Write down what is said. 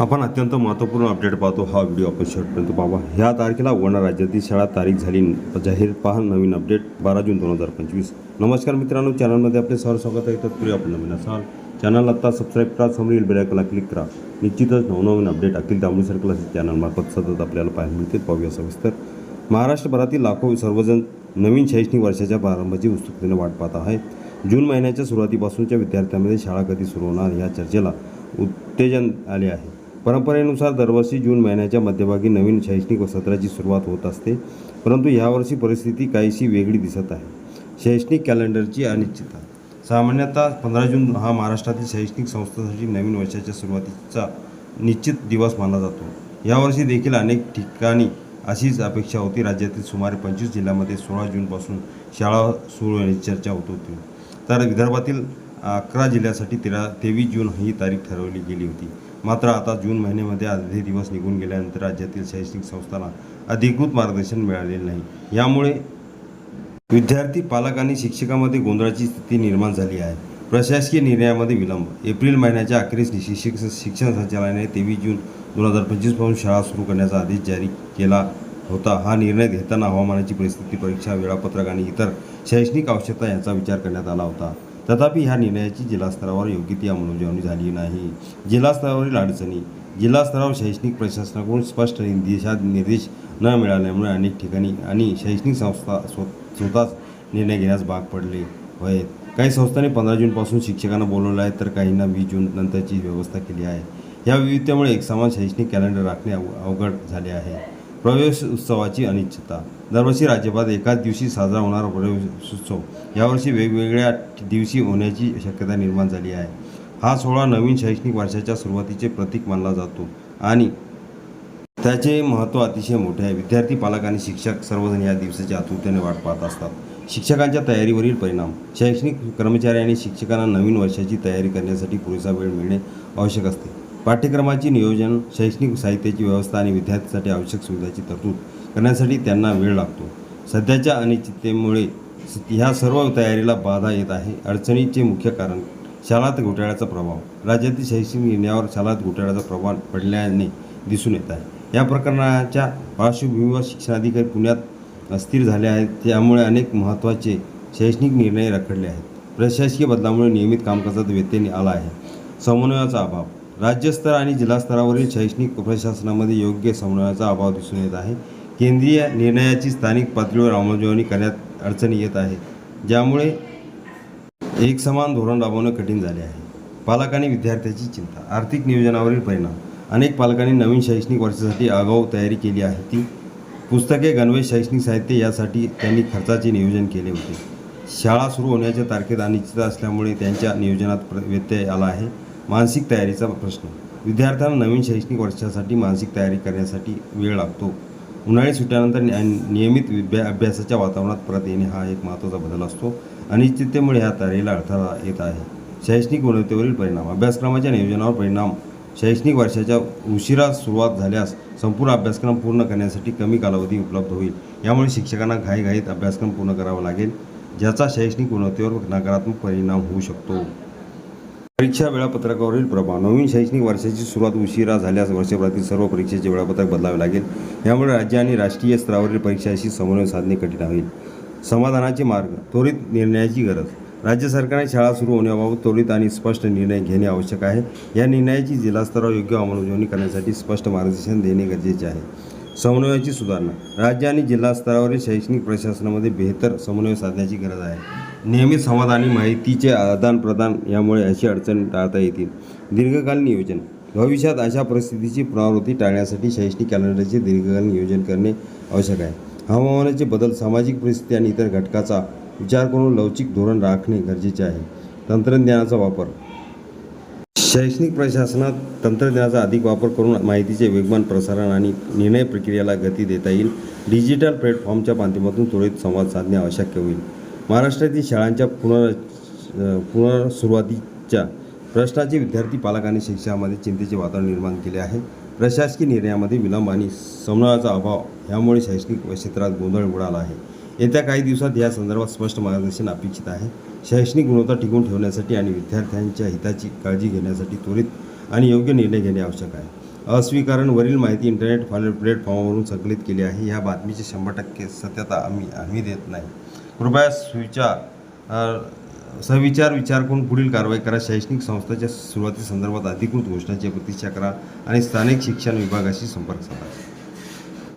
आपण अत्यंत महत्त्वपूर्ण अपडेट पाहतो हा व्हिडिओ आपण शेवटपर्यंत पाहा. ह्या तारखेला वडा राज्यातील शाळा तारीख झाली जाहीर. पहा नवीन अपडेट बारा जून दोन हजार पंचवीस. नमस्कार मित्रांनो चॅनलमध्ये आपले सर स्वागत आहे. तत्पूर्वी आपण नवीन असाल चॅनल आत्ता सबस्क्राईब करा समोरील बेलायकला क्लिक करा. निश्चितच नवनवीन अपडेट अखिल दामणी सर्कल असेल चॅनलमार्फत सतत आपल्याला पाहायला मिळतील. पाहूया सविस्तर. महाराष्ट्रभरातील लाखो सर्वजण नवीन शैक्षणिक वर्षाच्या प्रारंभाची उत्सुकतेने वाट पाहत आहेत जून महिन्याच्या सुरुवातीपासूनच्या विद्यार्थ्यांमध्ये शाळा कधी सुरू होणार या चर्चेला उत्तेजन आले आहे. परंपरेनुसार दरवर्षी जून महिन्याच्या मध्यभागी नवीन शैक्षणिक सत्राची सुरुवात होत असते परंतु यावर्षी परिस्थिती काहीशी वेगळी दिसत आहे. शैक्षणिक कॅलेंडरची अनिश्चितता. सामान्यतः पंधरा जून हा महाराष्ट्रातील शैक्षणिक संस्थांसाठी नवीन वर्षाच्या सुरुवातीचा निश्चित दिवस मानला जातो. यावर्षी देखील अनेक ठिकाणी अशीच अपेक्षा होती. राज्यातील सुमारे पंचवीस जिल्ह्यामध्ये सोळा जूनपासून शाळा सुरू होण्याची चर्चा होत होती. तर विदर्भातील अकरा जिल्ह्यासाठी तेरा तेवीस जून ही तारीख ठरवली गेली होती. मात्र आता जून महिन्यामध्ये अर्धे दिवस निघून गेल्यानंतर राज्यातील शैक्षणिक संस्थांना अधिकृत मार्गदर्शन मिळालेले नाही. यामुळे विद्यार्थी पालक आणि शिक्षकामध्ये गोंधळाची स्थिती निर्माण झाली आहे. प्रशासकीय निर्णयामध्ये विलंब. एप्रिल महिन्याच्या अखेरीस शिक्षक शिक्षण संचालनाने तेवीस जून दोन हजार पंचवीसपासून शाळा सुरू करण्याचा आदेश जारी केला होता. हा निर्णय घेताना हवामानाची परिस्थिती परीक्षा वेळापत्रक आणि इतर शैक्षणिक आवश्यकता यांचा विचार करण्यात आला होता. तथापि ह्या निर्णयाची जिल्हास्तरावर योग्य ती अंमलबजावणी झाली नाही. जिल्हास्तरावरील अडचणी जिल्हास्तरावर शैक्षणिक प्रशासनाकडून स्पष्ट दिशा निर्देश न मिळाल्यामुळे अनेक ठिकाणी आणि शैक्षणिक संस्था स्व स्वतःच निर्णय घेण्यास भाग पडले होते काही संस्थांनी पंधरा जूनपासून शिक्षकांना बोलवलं आहे तर काहींना वीस जून नंतरची व्यवस्था केली आहे. या विविधतेमुळे एक समान शैक्षणिक कॅलेंडर राखणे अव अवघड झाले आहे. प्रवेश उत्सवाची अनिश्चितता. दरवर्षी राज्यभरात एकाच दिवशी साजरा होणारा प्रवेश उत्सव. यावर्षी वेगवेगळ्या दिवशी होण्याची शक्यता निर्माण झाली आहे. हा सोहळा नवीन शैक्षणिक वर्षाच्या सुरुवातीचे प्रतीक मानला जातो आणि त्याचे महत्त्व अतिशय मोठे आहे. विद्यार्थी पालक आणि शिक्षक सर्वजण या दिवसाची आतुरतेने वाट पाहत असतात. शिक्षकांच्या तयारीवरील परिणाम. शैक्षणिक कर्मचारी आणि शिक्षकांना नवीन वर्षाची तयारी करण्यासाठी पुरेसा वेळ मिळणे आवश्यक असते. पाठ्यक्रमाची नियोजन शैक्षणिक साहित्याची व्यवस्था आणि विद्यार्थ्यांसाठी आवश्यक सुविधाची तरतूद करण्यासाठी त्यांना वेळ लागतो. सध्याच्या अनिश्चिततेमुळे ह्या सर्व तयारीला बाधा येत आहे. अडचणीचे मुख्य कारण शाळात घोटाळ्याचा प्रभाव. राज्यातील शैक्षणिक निर्णयावर शाळात घोटाळ्याचा प्रभाव पडल्याने दिसून येत आहे. या प्रकरणाच्या पार्श्वभूमीवर शिक्षणाधिकारी पुण्यात अस्थिर झाले आहेत. त्यामुळे अनेक महत्त्वाचे शैक्षणिक निर्णय रखडले आहेत. प्रशासकीय बदलामुळे नियमित कामकाजात व्यत्यय आला आहे. समन्वयाचा अभाव. राज्यस्तर आणि जिल्हास्तरावरील शैक्षणिक प्रशासनामध्ये योग्य समन्वयाचा अभाव दिसून येत आहे. केंद्रीय निर्णयाची स्थानिक पातळीवर अंमलबजावणी करण्यात अडचणी येत आहे ज्यामुळे एक समान धोरण राबवणं कठीण झाले आहे. पालक आणि विद्यार्थ्याची चिंता आर्थिक नियोजनावरील परिणाम अनेक पालकांनी नवीन शैक्षणिक वर्षासाठी आगाऊ तयारी केली आहे. ती पुस्तके गणवेश शैक्षणिक साहित्य यासाठी त्यांनी खर्चाचे नियोजन केले होते. शाळा सुरू होण्याच्या तारखेत अनिश्चित असल्यामुळे त्यांच्या नियोजनात प्र व्यत्यय आला आहे. मानसिक तयारीचा प्रश्न. विद्यार्थ्यांना नवीन शैक्षणिक वर्षासाठी मानसिक तयारी करण्यासाठी वेळ लागतो. उन्हाळी सुट्ट्यानंतर नियमित विद्या अभ्यासाच्या वातावरणात परत येणे हा एक महत्त्वाचा बदल असतो. अनिश्चिततेमुळे ह्या तयारीला अडथळा येत आहे. शैक्षणिक गुणवत्तेवरील परिणाम. अभ्यासक्रमाच्या नियोजनावर परिणाम. शैक्षणिक वर्षाच्या उशिरा सुरुवात झाल्यास संपूर्ण अभ्यासक्रम पूर्ण करण्यासाठी कमी कालावधी उपलब्ध होईल. यामुळे शिक्षकांना घाईघाईत अभ्यासक्रम पूर्ण करावा लागेल ज्याचा शैक्षणिक गुणवत्तेवर नकारात्मक परिणाम होऊ शकतो. परीक्षा वेळापत्रकावरील प्रभाव. नवीन शैक्षणिक वर्षाची सुरुवात उशिरा झाल्यास वर्षभरातील सर्व परीक्षेचे वेळापत्रक बदलावे लागेल. यामुळे राज्य आणि राष्ट्रीय स्तरावरील परीक्षाशी समन्वय साधणे कठीण होईल. समाधानाचे मार्ग त्वरित निर्णयाची गरज. राज्य सरकारने शाळा सुरू होण्याबाबत त्वरित आणि स्पष्ट निर्णय घेणे आवश्यक आहे. या निर्णयाची जिल्हास्तरावर योग्य अंमलबजावणी करण्यासाठी स्पष्ट मार्गदर्शन देणे गरजेचे आहे. समन्वयाची सुधारणा. राज्य आणि जिल्हा स्तरावरील शैक्षणिक प्रशासनामध्ये बेहतर समन्वय साधण्याची गरज आहे. नियमित संवाद आणि माहितीचे आदानप्रदान यामुळे अशी अडचण टाळता येतील. दीर्घकालीन नियोजन. भविष्यात अशा परिस्थितीची पुनरावृत्ती टाळण्यासाठी शैक्षणिक कॅलेंडरचे दीर्घकालीन नियोजन करणे आवश्यक आहे. हवामानाचे बदल सामाजिक परिस्थिती आणि इतर घटकाचा विचार करून लवचिक धोरण राखणे गरजेचे आहे. तंत्रज्ञानाचा वापर. शैक्षणिक प्रशासनात तंत्रज्ञानाचा अधिक वापर करून माहितीचे वेगवान प्रसारण आणि निर्णय प्रक्रियेला गती देता येईल. डिजिटल प्लॅटफॉर्मच्या माध्यमातून त्वरित संवाद साधणे आवश्यक होईल. महाराष्ट्रातील शाळांच्या पुनर पुनर्सुरुवातीच्या प्रश्नाचे विद्यार्थी पालक आणि शिक्षकांमध्ये चिंतेचे वातावरण निर्माण केले आहे. प्रशासकीय निर्णयामध्ये विलंब आणि समन्वयाचा अभाव यामुळे शैक्षणिक क्षेत्रात गोंधळ उडाला आहे. येत्या काही दिवसात या संदर्भात स्पष्ट मार्गदर्शन अपेक्षित आहे. शैक्षणिक गुणवत्ता टिकवून ठेवण्यासाठी आणि विद्यार्थ्यांच्या हिताची काळजी घेण्यासाठी त्वरित आणि योग्य निर्णय घेणे आवश्यक आहे. अस्वीकारण वरील माहिती इंटरनेट फाईल प्लॅटफॉर्मवरून संकलित केली आहे. या बातमीची शंभर टक्के सत्यता आम्ही आम्ही देत नाही. कृपया सुविचार सविचार विचार करून पुढील कारवाई करा. शैक्षणिक संस्थेच्या सुरुवाती संदर्भात अधिकृत घोषणाची प्रतीक्षा करा आणि स्थानिक शिक्षण विभागाशी संपर्क साधा.